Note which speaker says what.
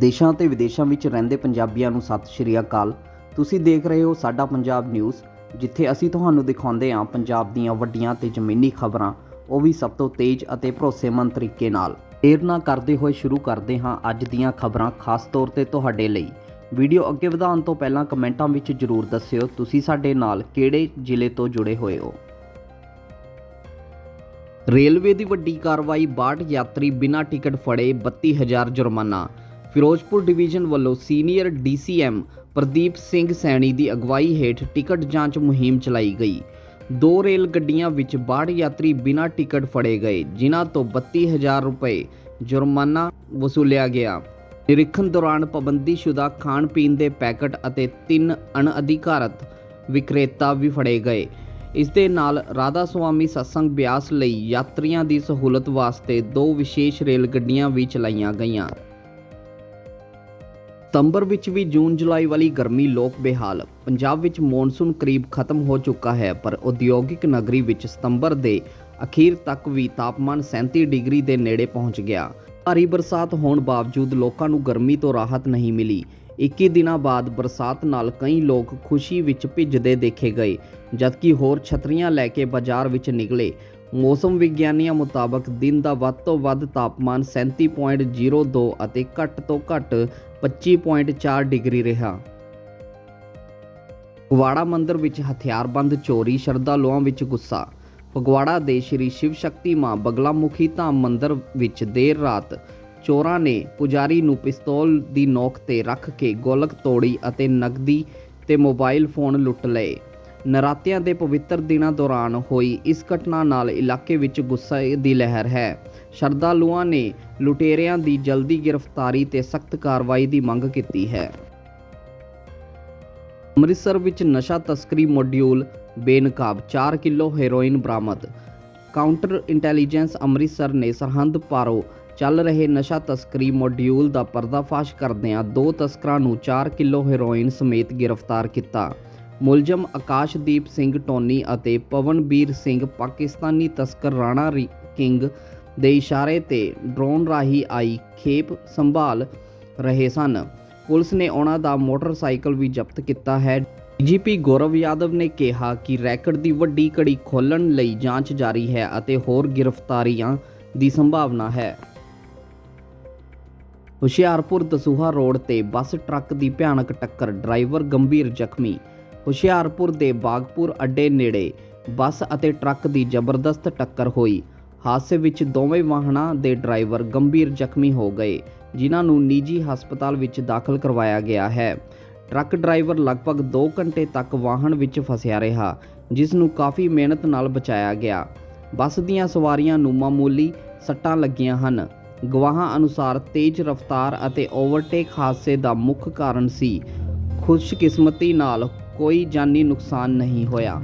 Speaker 1: ਦੇਸ਼ਾਂ ਤੇ ਵਿਦੇਸ਼ਾਂ ਵਿੱਚ ਰਹਿੰਦੇ ਪੰਜਾਬੀਆਂ ਨੂੰ ਸਤਿ ਸ਼੍ਰੀ ਅਕਾਲ। ਤੁਸੀਂ ਦੇਖ ਰਹੇ ਹੋ ਸਾਡਾ ਪੰਜਾਬ ਨਿਊਜ਼, ਜਿੱਥੇ ਅਸੀਂ ਤੁਹਾਨੂੰ ਦਿਖਾਉਂਦੇ ਹਾਂ ਪੰਜਾਬ ਦੀਆਂ ਵੱਡੀਆਂ ਤੇ ਜ਼ਮੀਨੀ ਖਬਰਾਂ। ਉਹ ਵੀ ਸਭ ਤੋਂ ਤੇਜ਼ ਅਤੇ ਭਰੋਸੇਮੰਦ ਤਰੀਕੇ ਨਾਲ। ਦੇਰ ਨਾ ਕਰਦੇ ਹੋਏ ਸ਼ੁਰੂ ਕਰਦੇ ਹਾਂ ਅੱਜ ਦੀਆਂ ਖਬਰਾਂ, ਖਾਸ ਤੌਰ ਤੇ ਤੁਹਾਡੇ ਲਈ। ਵੀਡੀਓ ਅੱਗੇ ਵਧਾਉਣ ਤੋਂ ਪਹਿਲਾਂ ਕਮੈਂਟਾਂ ਵਿੱਚ ਜਰੂਰ ਦੱਸਿਓ, ਤੁਸੀਂ ਸਾਡੇ ਨਾਲ ਕਿਹੜੇ ਜ਼ਿਲ੍ਹੇ ਤੋਂ ਜੁੜੇ ਹੋਏ ਹੋ? ਰੇਲਵੇ ਦੀ ਵੱਡੀ ਕਾਰਵਾਈ 62 ਯਾਤਰੀ ਬਿਨਾਂ ਟਿਕਟ ਫੜੇ 32000 ਜੁਰਮਾਨਾ। ਫਿਰੋਜ਼ਪੁਰ ਡਿਵੀਜ਼ਨ ਵੱਲੋਂ ਸੀਨੀਅਰ ਡੀਸੀਐਮ ਪ੍ਰਦੀਪ ਸਿੰਘ ਸੈਣੀ ਦੀ ਅਗਵਾਈ ਹੇਠ ਟਿਕਟ ਜਾਂਚ ਮੁਹਿੰਮ ਚਲਾਈ ਗਈ। ਦੋ ਰੇਲ ਗੱਡੀਆਂ ਵਿੱਚ 62 ਯਾਤਰੀ ਬਿਨਾਂ ਟਿਕਟ ਫੜੇ ਗਏ, ਜਿਨ੍ਹਾਂ ਤੋਂ 32000 ਰੁਪਏ ਜੁਰਮਾਨਾ ਵਸੂਲਿਆ ਗਿਆ। ਨਿਰੀਖਣ ਦੌਰਾਨ ਪਾਬੰਦੀਸ਼ੁਦਾ ਖਾਣ ਪੀਣ ਦੇ ਪੈਕਟ ਅਤੇ ਤਿੰਨ ਅਣਅਧਿਕਾਰਤ ਵਿਕਰੇਤਾ ਵੀ ਫੜੇ ਗਏ। ਇਸ ਦੇ ਨਾਲ ਰਾਧਾ ਸੁਆਮੀ ਸਤਸੰਗ ਬਿਆਸ ਲਈ ਯਾਤਰੀਆਂ ਦੀ ਸਹੂਲਤ ਵਾਸਤੇ ਦੋ ਵਿਸ਼ੇਸ਼ ਰੇਲ ਗੱਡੀਆਂ ਵੀ ਚਲਾਈਆਂ ਗਈਆਂ। ਸਤੰਬਰ ਵਿੱਚ ਵੀ ਜੂਨ ਜੁਲਾਈ ਵਾਲੀ ਗਰਮੀ ਲੋਕ ਬੇਹਾਲ। ਪੰਜਾਬ ਵਿੱਚ ਮੌਨਸੂਨ ਕਰੀਬ ਖਤਮ ਹੋ ਚੁੱਕਾ ਹੈ, ਪਰ ਉਦਯੋਗਿਕ ਨਗਰੀ ਵਿੱਚ ਸਤੰਬਰ ਦੇ ਅਖੀਰ ਤੱਕ ਵੀ ਤਾਪਮਾਨ 37 ਡਿਗਰੀ ਦੇ ਨੇੜੇ ਪਹੁੰਚ ਗਿਆ। ਭਾਰੀ ਬਰਸਾਤ ਹੋਣ ਬਾਵਜੂਦ ਲੋਕਾਂ ਨੂੰ ਗਰਮੀ ਤੋਂ ਰਾਹਤ ਨਹੀਂ ਮਿਲੀ। 21 ਦਿਨਾਂ ਬਾਅਦ ਬਰਸਾਤ ਨਾਲ ਕਈ ਲੋਕ ਖੁਸ਼ੀ ਵਿੱਚ ਭਿੱਜਦੇ ਦੇਖੇ ਗਏ, ਜਦਕਿ ਹੋਰ ਛਤਰੀਆਂ ਲੈ ਕੇ ਬਾਜ਼ਾਰ ਵਿੱਚ ਨਿਕਲੇ। ਮੌਸਮ ਵਿਗਿਆਨੀਆਂ ਮੁਤਾਬਕ ਦਿਨ ਦਾ ਵੱਧ ਤੋਂ ਵੱਧ ਤਾਪਮਾਨ 37.02 ਅਤੇ ਘੱਟ ਤੋਂ ਘੱਟ 25.4 ਡਿਗਰੀ ਰਿਹਾ। ਫਗਵਾੜਾ ਮੰਦਿਰ ਵਿੱਚ ਹਥਿਆਰਬੰਦ ਚੋਰੀ, ਸ਼ਰਧਾਲੂਆਂ ਵਿੱਚ ਗੁੱਸਾ। ਫਗਵਾੜਾ ਦੇ ਸ਼੍ਰੀ ਸ਼ਿਵ ਸ਼ਕਤੀ ਮਾਂ ਬਗਲਾਮੁਖੀ ਧਾਮ ਮੰਦਿਰ ਵਿੱਚ ਦੇਰ ਰਾਤ ਚੋਰਾਂ ਨੇ ਪੁਜਾਰੀ ਨੂੰ ਪਿਸਤੌਲ ਦੀ ਨੋਕ ਤੇ ਰੱਖ ਕੇ ਗੋਲਕ ਤੋੜੀ ਅਤੇ ਨਕਦੀ ਤੇ ਮੋਬਾਈਲ ਫੋਨ ਲੁੱਟ ਲਏ। ਨਰਾਤਿਆਂ ਦੇ ਪਵਿੱਤਰ ਦਿਨਾਂ ਦੌਰਾਨ ਹੋਈ ਇਸ ਘਟਨਾ ਨਾਲ ਇਲਾਕੇ ਵਿੱਚ ਗੁੱਸੇ ਦੀ ਲਹਿਰ ਹੈ। ਸ਼ਰਧਾਲੂਆਂ ਨੇ ਲੁਟੇਰਿਆਂ ਦੀ ਜਲਦੀ ਗ੍ਰਿਫਤਾਰੀ ਤੇ ਸਖਤ ਕਾਰਵਾਈ ਦੀ ਮੰਗ ਕੀਤੀ ਹੈ। ਅੰਮ੍ਰਿਤਸਰ ਵਿੱਚ ਨਸ਼ਾ ਤਸਕਰੀ ਮੋਡਿਊਲ, ਬੇਨਕਾਬ 4 ਕਿਲੋ ਹੈਰੋਇਨ ਬਰਾਮਦ। ਕਾਊਂਟਰ ਇੰਟੈਲੀਜੈਂਸ ਅੰਮ੍ਰਿਤਸਰ ਨੇ ਸਰਹੰਦ ਪਾਰੋਂ ਚੱਲ ਰਹੇ ਨਸ਼ਾ ਤਸਕਰੀ ਮੋਡਿਊਲ ਦਾ ਪਰਦਾਫਾਸ਼ ਕਰਦਿਆਂ ਦੋ ਤਸਕਰਾਂ ਨੂੰ 4 ਕਿਲੋ ਹੈਰੋਇਨ ਸਮੇਤ ਗ੍ਰਿਫਤਾਰ ਕੀਤਾ। ਮੁਲਜ਼ਮ ਆਕਾਸ਼ਦੀਪ ਸਿੰਘ ਟੋਨੀ ਅਤੇ ਪਵਨਬੀਰ ਸਿੰਘ ਪਾਕਿਸਤਾਨੀ ਤਸਕਰ ਰਾਣਾ ਕਿੰਗ ਦੇ ਇਸ਼ਾਰੇ ਤੇ ਡਰੋਨ ਰਾਹੀਂ ਆਈ ਖੇਪ ਸੰਭਾਲ ਰਹੇ ਸਨ। ਪੁਲਿਸ ਨੇ ਉਹਨਾਂ ਦਾ ਮੋਟਰਸਾਈਕਲ ਵੀ ਜ਼ਬਤ ਕੀਤਾ ਹੈ। ਡੀਜੀਪੀ ਗੌਰਵ ਯਾਦਵ ਨੇ ਕਿਹਾ ਕਿ ਰੈਕਟ ਦੀ ਵੱਡੀ ਕੜੀ ਖੋਲਣ ਲਈ ਜਾਂਚ ਜਾਰੀ ਹੈ ਅਤੇ ਹੋਰ ਗ੍ਰਿਫਤਾਰੀਆਂ ਦੀ ਸੰਭਾਵਨਾ ਹੈ। ਹੁਸ਼ਿਆਰਪੁਰ ਦਸੂਹਾ ਰੋਡ ਤੇ ਬੱਸ ਟਰੱਕ ਦੀ ਭਿਆਨਕ ਟੱਕਰ, ਡਰਾਈਵਰ ਗੰਭੀਰ ਜ਼ਖਮੀ ਹੁਸ਼ਿਆਰਪੁਰ ਦੇ ਬਾਗਪੁਰ ਅੱਡੇ ਨੇੜੇ ਬੱਸ ਅਤੇ ਟਰੱਕ ਦੀ ਜ਼ਬਰਦਸਤ ਟੱਕਰ ਹੋਈ। ਹਾਦਸੇ ਵਿੱਚ ਦੋਵੇਂ ਵਾਹਨਾਂ ਦੇ ਡਰਾਈਵਰ ਗੰਭੀਰ ਜ਼ਖਮੀ ਹੋ ਗਏ, ਜਿਨ੍ਹਾਂ ਨੂੰ ਨਿੱਜੀ ਹਸਪਤਾਲ ਵਿੱਚ ਦਾਖਲ ਕਰਵਾਇਆ ਗਿਆ ਹੈ। ਟਰੱਕ ਡਰਾਈਵਰ ਲਗਭਗ 2 ਘੰਟੇ ਤੱਕ ਵਾਹਨ ਵਿੱਚ ਫਸਿਆ ਰਿਹਾ, ਜਿਸ ਨੂੰ ਕਾਫੀ ਮਿਹਨਤ ਨਾਲ ਬਚਾਇਆ ਗਿਆ। ਬੱਸ ਦੀਆਂ ਸਵਾਰੀਆਂ ਨੂੰ ਮਾਮੂਲੀ ਸੱਟਾਂ ਲੱਗੀਆਂ ਹਨ। ਗਵਾਹਾਂ ਅਨੁਸਾਰ ਤੇਜ਼ ਰਫ਼ਤਾਰ ਅਤੇ ਓਵਰਟੇਕ ਹਾਦਸੇ ਦਾ ਮੁੱਖ ਕਾਰਨ ਸੀ ਖੁਸ਼ਕਿਸਮਤੀ ਨਾਲ ਕੋਈ ਜਾਨੀ ਨੁਕਸਾਨ ਨਹੀਂ ਹੋਇਆ।